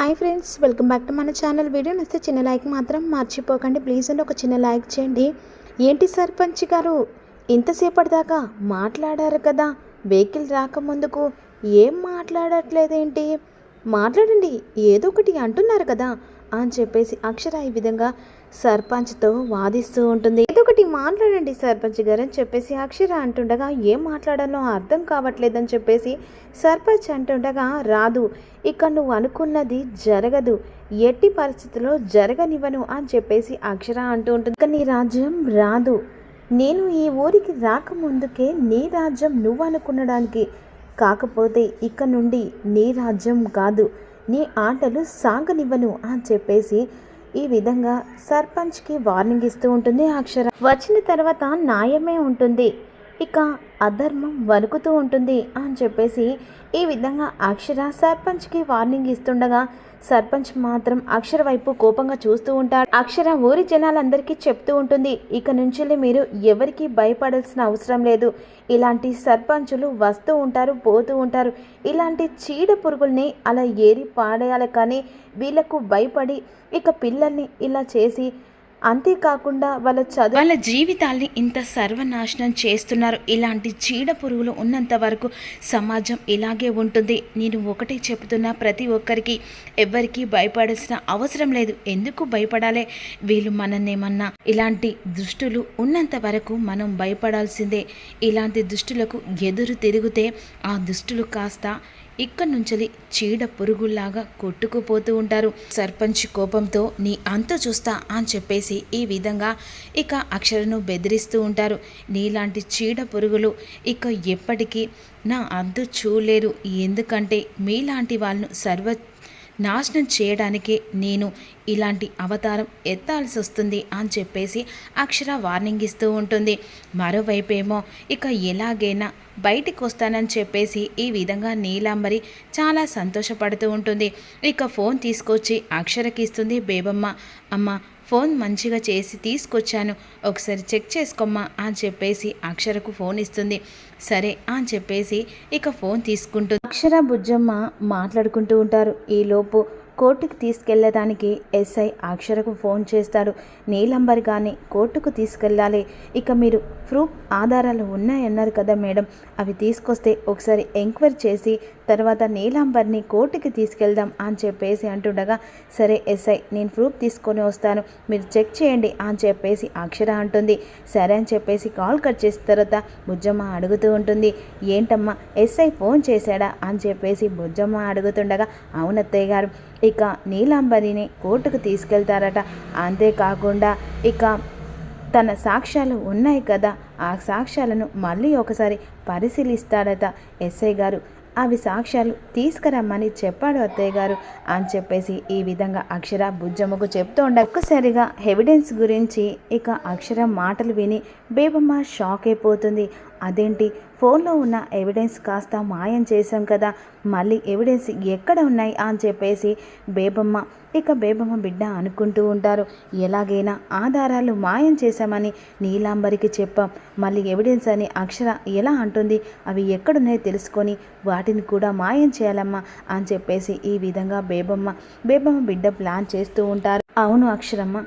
Hi friends welcome back to మన channel. Video నచ్చితే చిన్న లైక్ మాత్రం మర్చిపోకండి. ప్లీజ్ అండి ఒక చిన్న లైక్ చేయండి. ఏంటి సర్పంచ్ గారు? ఇంతసేపటి దాకా మాట్లాడారు కదా వెహికల్ రాకముందుకు ఏం మాట్లాడట్లేదేంటి? మాట్లాడండి ఏదో ఒకటి అంటున్నారు కదా అని చెప్పేసి అక్షర ఈ విధంగా సర్పంచ్తో వాదిస్తూ ఉంటుంది. మాట్లాడండి సర్పంచ్ గారు అని చెప్పేసి అక్షర అంటుండగా ఏం మాట్లాడాలో అర్థం కావట్లేదని చెప్పేసి సర్పంచ్ అంటుండగా రాదు ఇక్కడ నువ్వు అనుకున్నది జరగదు. ఎట్టి పరిస్థితుల్లో జరగనివ్వను అని చెప్పేసి అక్షర అంటూ ఉంటుంది. ఇక నీ రాజ్యం రాదు. నేను ఈ ఊరికి రాకముందుకే నీ రాజ్యం నువ్వు అనుకునడానికి కాకపోతే ఇక నుండి నీ రాజ్యం కాదు. నీ ఆటలు సాగనివ్వను అని చెప్పేసి ఈ విధంగా సర్పంచ్కి వార్నింగ్ ఇస్తూ ఉంటుంది అక్షర. వచ్చిన తర్వాత న్యాయమే ఉంటుంది. ఇక అధర్మం వణుకుతూ ఉంటుంది అని చెప్పేసి ఈ విధంగా అక్షర సర్పంచ్కి వార్నింగ్ ఇస్తుండగా సర్పంచ్ మాత్రం అక్షర వైపు కోపంగా చూస్తూ ఉంటాడు. అక్షర ఊరి జనాలందరికీ చెప్తూ ఉంటుంది ఇక నుంచి మీరు ఎవరికి భయపడాల్సిన అవసరం లేదు. ఇలాంటి సర్పంచులు వస్తూ ఉంటారు పోతూ ఉంటారు. ఇలాంటి చీడ పురుగుల్ని అలా ఏరి పాడేయాలి కానీ వీళ్ళకు భయపడి ఇక పిల్లల్ని ఇలా చేసి అంతేకాకుండా వాళ్ళ చదువు వాళ్ళ జీవితాల్ని ఇంత సర్వనాశనం చేస్తున్నారు. ఇలాంటి చీడ పురుగులు ఉన్నంత వరకు సమాజం ఇలాగే ఉంటుంది. నేను ఒకటే చెప్తున్నా ప్రతి ఒక్కరికి ఎవ్వరికీ భయపడాల్సిన అవసరం లేదు. ఎందుకు భయపడాలి? వీళ్ళు మనన్నేమన్నా ఇలాంటి దుష్టులు ఉన్నంత వరకు మనం భయపడాల్సిందే. ఇలాంటి దుష్టులకు ఎదురు తిరిగితే ఆ దుష్టులు కాస్త ఇక్కడి నుంచి చీడ పురుగుల్లాగా కొట్టుకుపోతూ ఉంటారు. సర్పంచ్ కోపంతో నీ అంత చూస్తా అని చెప్పేసి ఈ విధంగా ఇక అక్షరను బెదిరిస్తూ ఉంటారు. నీలాంటి చీడ పురుగులు ఇక ఎప్పటికీ నా అంతు చూలేరు ఎందుకంటే మీలాంటి వాళ్ళను సర్వ నాశనం చేయడానికే నేను ఇలాంటి అవతారం ఎత్తాల్సి వస్తుంది అని చెప్పేసి అక్షర వార్నింగ్ ఇస్తూ ఉంటుంది. మరోవైపేమో ఇక ఎలాగైనా బయటికి వస్తానని చెప్పేసి ఈ విధంగా నీలాంబరి చాలా సంతోషపడుతూ ఉంటుంది. ఇక ఫోన్ తీసుకొచ్చి అక్షరకి ఇస్తుంది బేబమ్మ అమ్మ ఫోన్ మంచిగా చేసి తీసుకొచ్చాను. ఒకసారి చెక్ చేసుకోమ్మా అని చెప్పేసి అక్షరకు ఫోన్ ఇస్తుంది. సరే అని చెప్పేసి ఇక ఫోన్ తీసుకుంటుంది. అక్షర బుజ్జమ్మ మాట్లాడుకుంటూ ఉంటారు. ఈలోపు కోర్టుకు తీసుకెళ్ళడానికి ఎస్ఐ అక్షరకు ఫోన్ చేస్తాడు నీలంబర్ కానీ కోర్టుకు తీసుకెళ్ళాలి ఇక మీరు ప్రూఫ్ ఆధారాలు ఉన్నాయన్నారు కదా మేడం. అవి తీసుకొస్తే ఒకసారి ఎంక్వైరీ చేసి తర్వాత నీలాంబర్ని కోర్టుకి తీసుకెళ్దాం అని చెప్పేసి అంటుండగా సరే ఎస్ఐ నేను ప్రూఫ్ తీసుకొని వస్తాను. మీరు చెక్ చేయండి అని చెప్పేసి అక్షర అంటుంది. సరే అని చెప్పేసి కాల్ కట్ చేసిన తర్వాత బుజ్జమ్మ అడుగుతూ ఉంటుంది. ఏంటమ్మా ఎస్ఐ ఫోన్ చేశాడా అని చెప్పేసి బుజ్జమ్మ అడుగుతుండగా అవునత్తయ్య గారు ఇక నీలాంబరిని కోర్టుకు తీసుకెళ్తారట. అంతేకాకుండా ఇక తన సాక్ష్యాలు ఉన్నాయి కదా ఆ సాక్ష్యాలను మళ్ళీ ఒకసారి పరిశీలిస్తాడట ఎస్ఐ గారు. అవి సాక్ష్యాలు తీసుకురమ్మని చెప్పాడు అత్తయ్య గారు అని చెప్పేసి ఈ విధంగా అక్షర బుజ్జమ్మకు చెప్తూ ఉండ. ఒక్కసారిగా ఎవిడెన్స్ గురించి ఇక అక్షర మాటలు విని బేబమ్మ షాక్ అయిపోతుంది. అదేంటి? ఫోన్లో ఉన్న ఎవిడెన్స్ కాస్త మాయం చేశాం కదా. మళ్ళీ ఎవిడెన్స్ ఎక్కడ ఉన్నాయి అని చెప్పేసి బేబమ్మ ఇక బేబమ్మ బిడ్డ అనుకుంటూ ఉంటారు. ఎలాగైనా ఆధారాలు మాయం చేశామని నీలాంబరికి చెప్పాం. మళ్ళీ ఎవిడెన్స్ అని అక్షర ఎలా అంటుంది? అవి ఎక్కడున్నాయో తెలుసుకొని వాటిని కూడా మాయం చేయాలమ్మా అని చెప్పేసి ఈ విధంగా బేబమ్మ బేబమ్మ బిడ్డ ప్లాన్ చేస్తూ ఉంటారు. అవును అక్షరమ్మ.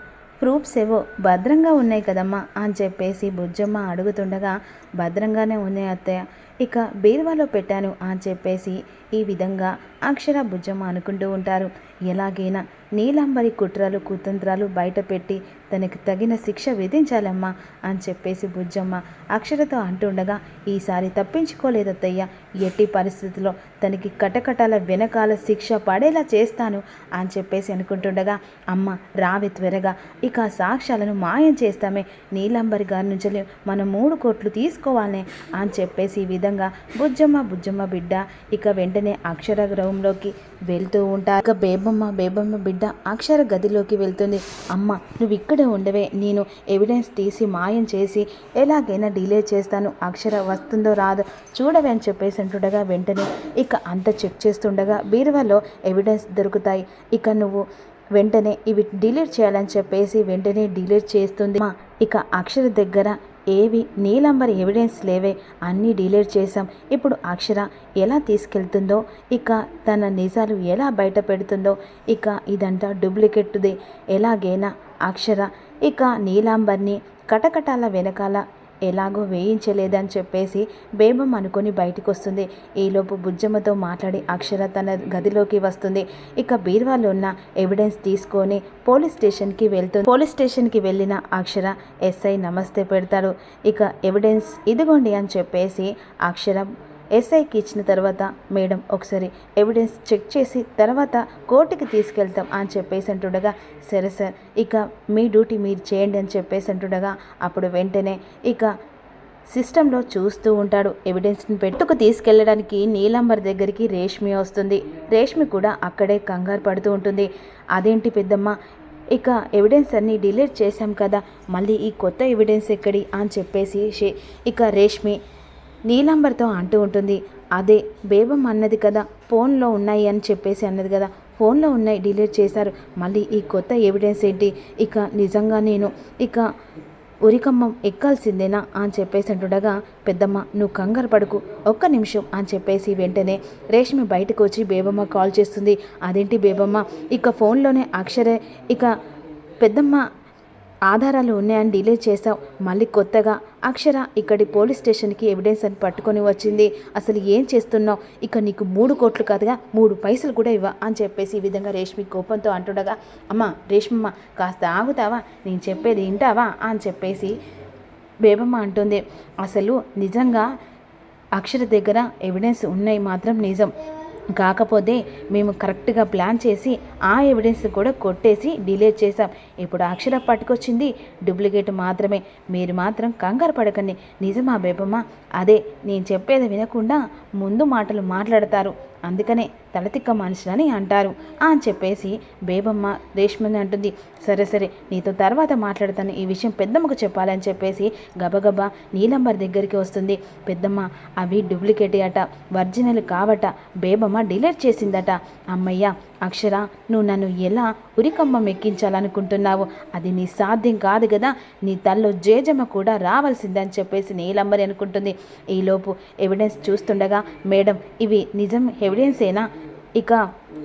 ప్రూఫ్స్ ఏవో భద్రంగా ఉన్నాయి కదమ్మా అని చెప్పేసి బుజ్జమ్మ అడుగుతుండగా భద్రంగానే ఉన్నాయి అత్తయ్య. ఇక బీరువాలో పెట్టాను అని చెప్పేసి ఈ విధంగా అక్షర బుజ్జమ్మ అనుకుంటూ ఉంటారు. ఎలాగైనా నీలాంబరి కుట్రలు కుతంత్రాలు బయటపెట్టి తనకు తనకి తగిన శిక్ష విధించాలమ్మా అని చెప్పేసి బుజ్జమ్మ అక్షరతో అంటుండగా ఈసారి తప్పించుకోలేదత్తయ్య. ఎట్టి పరిస్థితుల్లో తనకి కటకటాల వెనకాల శిక్ష పడేలా చేస్తాను అని చెప్పేసి అనుకుంటుండగా అమ్మ రావి త్వరగా. ఇక సాక్ష్యాలను మాయం చేస్తామే. నీలాంబరి గారి నుంచి మనం మూడు కోట్లు తీసుకోవాలనే అని చెప్పేసి ఈ విధంగా బుజ్జమ్మ బుజ్జమ్మ బిడ్డ ఇక వెంటనే అక్షర గృహంలోకి వెళ్తూ ఉంటారు. ఇక బేబమ్మ బేబమ్మ బిడ్డ అక్షర గదిలోకి వెళ్తుంది. అమ్మ నువ్వు ఇక్కడే ఉండవే నేను ఎవిడెన్స్ తీసి మాయం చేసి ఎలాగైనా డిలే చేస్తాను. అక్షర వస్తుందో రాదో చూడవే అని చెప్పేసి అంటుండగా వెంటనే ఇక అంత చెక్ చేస్తుండగా బీరువాలో ఎవిడెన్స్ దొరుకుతాయి. ఇక నువ్వు వెంటనే ఇవి డిలీట్ చేయాలని చెప్పేసి వెంటనే డిలీట్ చేస్తుంది. మా ఇక అక్షర దగ్గర ఏవి నీలంబర్ ఎవిడెన్స్ లేవే అన్నీ డిలీట్ చేశాం. ఇప్పుడు అక్షర ఎలా తీసుకెళ్తుందో ఇక తన నిజాలు ఎలా బయట పెడుతుందో ఇక ఇదంతా డూప్లికేట్ది. ఎలాగైనా అక్షర ఇక నీలాంబర్ని కటకటాల వెనకాల ఎలాగో వేయించలేదని చెప్పేసి బేబం అనుకొని బయటికి వస్తుంది ఈలోపు బుజ్జమ్మతో మాట్లాడి అక్షర తన గదిలోకి వస్తుంది. ఇక బీర్వాలో ఉన్న ఎవిడెన్స్ తీసుకొని పోలీస్ స్టేషన్కి వెళ్తుంది పోలీస్ స్టేషన్కి వెళ్ళిన అక్షర ఎస్ఐ నమస్తే పెడతాడు. ఇక ఎవిడెన్స్ ఇదిగోండి అని చెప్పేసి అక్షర ఎస్ఐకి ఇచ్చిన తర్వాత మేడం ఒకసారి ఎవిడెన్స్ చెక్ చేసి తర్వాత కోర్టుకి తీసుకెళ్తాం అని చెప్పేసి అంటుండగా సరే సార్ ఇక మీ డ్యూటీ మీరు చేయండి అని చెప్పేసి అంటుండగా అప్పుడు వెంటనే ఇక సిస్టంలో చూస్తూ ఉంటాడు. ఎవిడెన్స్ని పెట్టుకు తీసుకెళ్ళడానికి నీలాంబర్ దగ్గరికి రేష్మి వస్తుంది. రేష్మి కూడా అక్కడే కంగారు పడుతూ ఉంటుంది. అదేంటి పెద్దమ్మ ఇక ఎవిడెన్స్ అన్నీ డిలీట్ చేశాం కదా మళ్ళీ ఈ కొత్త ఎవిడెన్స్ ఎక్కడి? అని చెప్పేసి ఇక రేష్మి నీలాంబర్తో అంటూ ఉంటుంది. అదే బేబం అన్నది కదా ఫోన్లో ఉన్నాయి అని చెప్పేసి అన్నది కదా ఫోన్లో ఉన్నాయి డిలీట్ చేశారు. మళ్ళీ ఈ కొత్త ఎవిడెన్స్ ఏంటి? ఇక నిజంగా నేను ఇక ఉరికమ్మం ఎక్కాల్సిందేనా అని చెప్పేసి అంటుండగా పెద్దమ్మ నువ్వు కంగారు పడుకు ఒక్క నిమిషం అని చెప్పేసి వెంటనే రేష్మి బయటకు వచ్చి బేబమ్మ కాల్ చేస్తుంది. అదేంటి బేబమ్మ? ఇక ఫోన్లోనే అక్షరే ఇక పెద్దమ్మ ఆధారాలు ఉన్నాయని డిలే చేసావు మళ్ళీ కొత్తగా అక్షర ఇక్కడి పోలీస్ స్టేషన్కి ఎవిడెన్స్ అని పట్టుకొని వచ్చింది. అసలు ఏం చేస్తున్నావు? ఇక నీకు మూడు కోట్లు కాదుగా మూడు పైసలు కూడా ఇవ్వ అని చెప్పేసి ఈ విధంగా రేష్మి కోపంతో అంటుండగా అమ్మ రేష్మమ్మ కాస్త ఆగుతావా? నేను చెప్పేది వింటావా? అని చెప్పేసి బేబమ్మ అంటుంది. అసలు నిజంగా అక్షర దగ్గర ఎవిడెన్స్ ఉన్నాయి మాత్రం నిజం. కాకపోతే మేము కరెక్ట్గా ప్లాన్ చేసి ఆ ఎవిడెన్స్ కూడా కొట్టేసి డిలీట్ చేసాం ఇప్పుడు అక్షర పట్టుకొచ్చింది. డూప్లికేట్ మాత్రమే. మీరు మాత్రం కంగారు పడకండి. నిజమా బేబమ్మ? అదే నేను చెప్పేది వినకుండా ముందు మాటలు మాట్లాడతారు. అందుకనే తలతిక్క మనుషులని అంటారు. అని చెప్పేసి బేబమ్మ రేష్మని అంటుంది. సరే సరే నీతో తర్వాత మాట్లాడతాను. ఈ విషయం పెద్దమ్మకు చెప్పాలని చెప్పేసి గబగబా నీలంబర్ దగ్గరికి వస్తుంది. పెద్దమ్మ అవి డూప్లికేట్ అట ఒరిజినల్ కావట బేబమ్మ డిలీట్ చేసిందట. అమ్మయ్య అక్షర నువ్వు నన్ను ఎలా ఉరికమ్మం ఎక్కించాలనుకుంటున్నావు? అది నీ సాధ్యం కాదు కదా నీ తల్లో జేజమ్మ కూడా రావాల్సిందని చెప్పేసి నీలమ్మరి అనుకుంటుంది. ఈలోపు ఎవిడెన్స్ చూస్తుండగా మేడం ఇవి నిజం ఎవిడెన్సేనా ఇక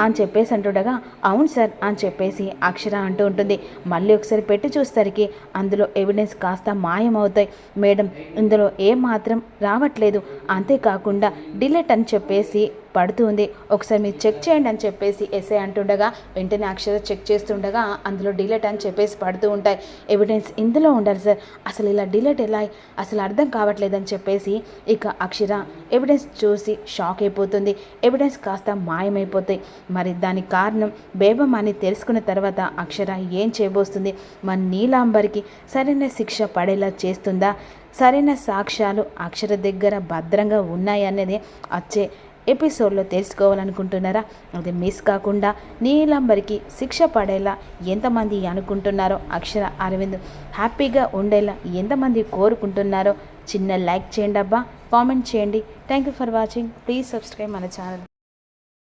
అని చెప్పేసి అంటుండగా అవును సార్ అని చెప్పేసి అక్షర అంటూ ఉంటుంది. మళ్ళీ ఒకసారి పెట్టి చూసేసరికి అందులో ఎవిడెన్స్ కాస్త మాయమవుతాయి. మేడం ఇందులో ఏ మాత్రం రావట్లేదు. అంతేకాకుండా డిలేట్ అని చెప్పేసి పడుతుంది. ఒకసారి మీరు చెక్ చేయండి అని చెప్పేసి ఎస్ఐ అంటుండగా వెంటనే అక్షర చెక్ చేస్తుండగా అందులో డిలీట్ అని చెప్పేసి పడుతూ ఉంటాయి. ఎవిడెన్స్ ఇందులో ఉండాలి సార్. అసలు ఇలా డిలీట్ ఎలా అసలు అర్థం కావట్లేదని చెప్పేసి ఇక అక్షర ఎవిడెన్స్ చూసి షాక్ అయిపోతుంది. ఎవిడెన్స్ కాస్త మాయమైపోతాయి మరి దానికి కారణం బేబం అని తెలుసుకున్న తర్వాత అక్షర ఏం చేయబోస్తుంది? మన నీలాంబరికి సరైన శిక్ష పడేలా చేస్తుందా? సరైన సాక్ష్యాలు అక్షర దగ్గర భద్రంగా ఉన్నాయనేది వచ్చే ఎపిసోడ్లో తెలుసుకోవాలనుకుంటున్నారా? అది మిస్ కాకుండా నీలంబరికి శిక్ష పడేలా ఎంతమంది అనుకుంటున్నారో అక్షర అరవింద్ హ్యాపీగా ఉండేలా ఎంతమంది కోరుకుంటున్నారో చిన్న లైక్ చేయండి అబ్బా కామెంట్ చేయండి. Thank you for watching please subscribe మన ఛానల్.